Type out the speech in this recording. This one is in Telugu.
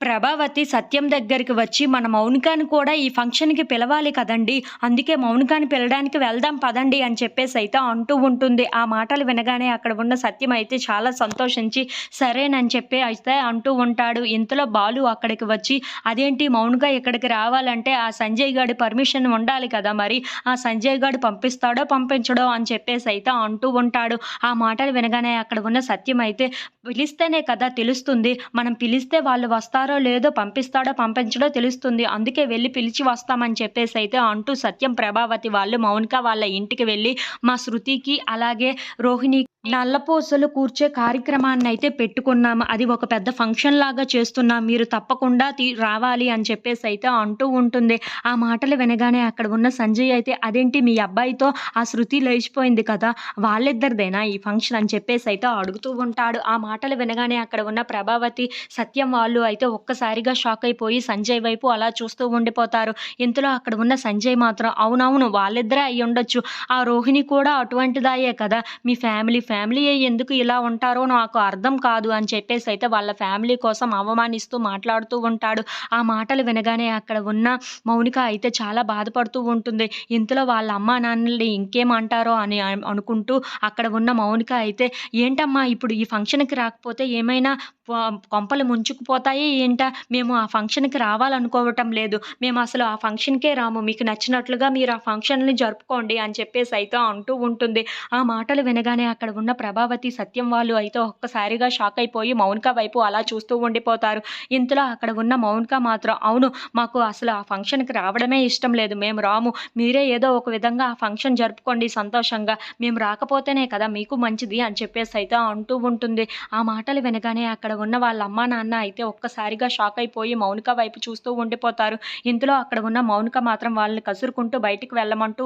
ప్రభావతి సత్యం దగ్గరికి వచ్చి మన మౌనికాని కూడా ఈ ఫంక్షన్‌కి పిలవాలి కదండీ! అందుకే మౌనికాని పిలడానికి వెళ్దాం పదండి అని చెప్పేసి అయితే అంటూ ఉంటుంది. ఆ మాటలు వినగానే అక్కడ ఉన్న సత్యం అయితే చాలా సంతోషించి సరేనని చెప్పి అయితే అంటూ ఉంటాడు. ఇంతలో బాలు అక్కడికి వచ్చి అదేంటి మౌనిక ఇక్కడికి రావాలంటే ఆ సంజయ్ గారి పర్మిషన్ ఉండాలి కదా మరి! ఆ సంజయ్ గారు పంపిస్తాడో పంపించడో అని చెప్పేసి అయితే అంటూ ఉంటాడు. ఆ మాటలు వినగానే అక్కడ ఉన్న సత్యం అయితే పిలిస్తేనే కదా తెలుస్తుంది. మనం పిలిస్తే వాళ్ళు వస్తారు లేదో పంపిస్తాడో పంపించడో తెలుస్తుంది. అందుకే వెళ్ళి పిలిచి వస్తామని చెప్పేసి అయితే అంటూ సత్యం, ప్రభావతి వాళ్ళు మౌనిక వాళ్ళ ఇంటికి వెళ్ళి మా శృతికి అలాగే రోహిణి నల్లపూసలు కూర్చే కార్యక్రమాన్ని అయితే పెట్టుకున్నాము. అది ఒక పెద్ద ఫంక్షన్ లాగా చేస్తున్నాం. మీరు తప్పకుండా రావాలి అని చెప్పేసి అయితే అంటూ ఉంటుంది. ఆ మాటలు వినగానే అక్కడ ఉన్న సంజయ్ అయితే అదేంటి మీ అబ్బాయితో ఆ శృతి లేచిపోయింది కదా! వాళ్ళిద్దరిదేనా ఈ ఫంక్షన్ అని చెప్పేసి అయితే అడుగుతూ ఉంటాడు. ఆ మాటలు వినగానే అక్కడ ఉన్న ప్రభావతి, సత్యం వాళ్ళు అయితే ఒక్కసారిగా షాక్ అయిపోయి సంజయ్ వైపు అలా చూస్తూ ఉండిపోతారు. ఇంతలో అక్కడ ఉన్న సంజయ్ మాత్రం అవునవును వాళ్ళిద్దరే అయ్యుండొచ్చు. ఆ రోహిణి కూడా అటువంటిదాయే కదా! మీ ఫ్యామిలీ ఫ్యామిలీ ఎందుకు ఇలా ఉంటారో నాకు అర్థం కాదు అని చెప్పేసి అయితే వాళ్ళ ఫ్యామిలీ కోసం అవమానిస్తూ మాట్లాడుతూ ఉంటాడు. ఆ మాటలు వినగానే అక్కడ ఉన్న మౌనిక అయితే చాలా బాధపడుతూ ఉంటుంది. ఇంతలో వాళ్ళ అమ్మా నాన్నల్ని ఇంకేం అంటారో అని అనుకుంటూ అక్కడ ఉన్న మౌనిక అయితే ఏంటమ్మా ఇప్పుడు ఈ ఫంక్షన్‌కి రాకపోతే ఏమైనా కొంపలు ముంచుకుపోతాయి ఏంటా? మేము ఆ ఫంక్షన్‌కి రావాలనుకోవటం లేదు. మేము అసలు ఆ ఫంక్షన్‌కే రాము. మీకు నచ్చినట్లుగా మీరు ఆ ఫంక్షన్‌ని జరుపుకోండి అని చెప్పేసి అయితే అంటూ ఉంటుంది. ఆ మాటలు వినగానే అక్కడ ఉన్న ప్రభావతి, సత్యం వాళ్ళు అయితే ఒక్కసారిగా షాక్ అయిపోయి మౌనిక వైపు అలా చూస్తూ ఉండిపోతారు. ఇంతలో అక్కడ ఉన్న మౌనిక మాత్రం అవును మాకు అసలు ఆ ఫంక్షన్‌కి రావడమే ఇష్టం లేదు. మేము రాము. మీరే ఏదో ఒక విధంగా ఆ ఫంక్షన్ జరుపుకోండి సంతోషంగా. మేము రాకపోతేనే కదా మీకు మంచిది అని చెప్పేసి అయితే అంటూ ఉంటుంది. ఆ మాటలు వినగానే అక్కడ ఉన్న వాళ్ళ అమ్మా నాన్న అయితే ఒక్కసారిగా షాక్ అయిపోయి మౌనిక వైపు చూస్తూ ఉండిపోతారు. ఇంతలో అక్కడ ఉన్న మౌనిక మాత్రం వాళ్ళని కసురుకుంటూ బయటికి వెళ్ళమంటూ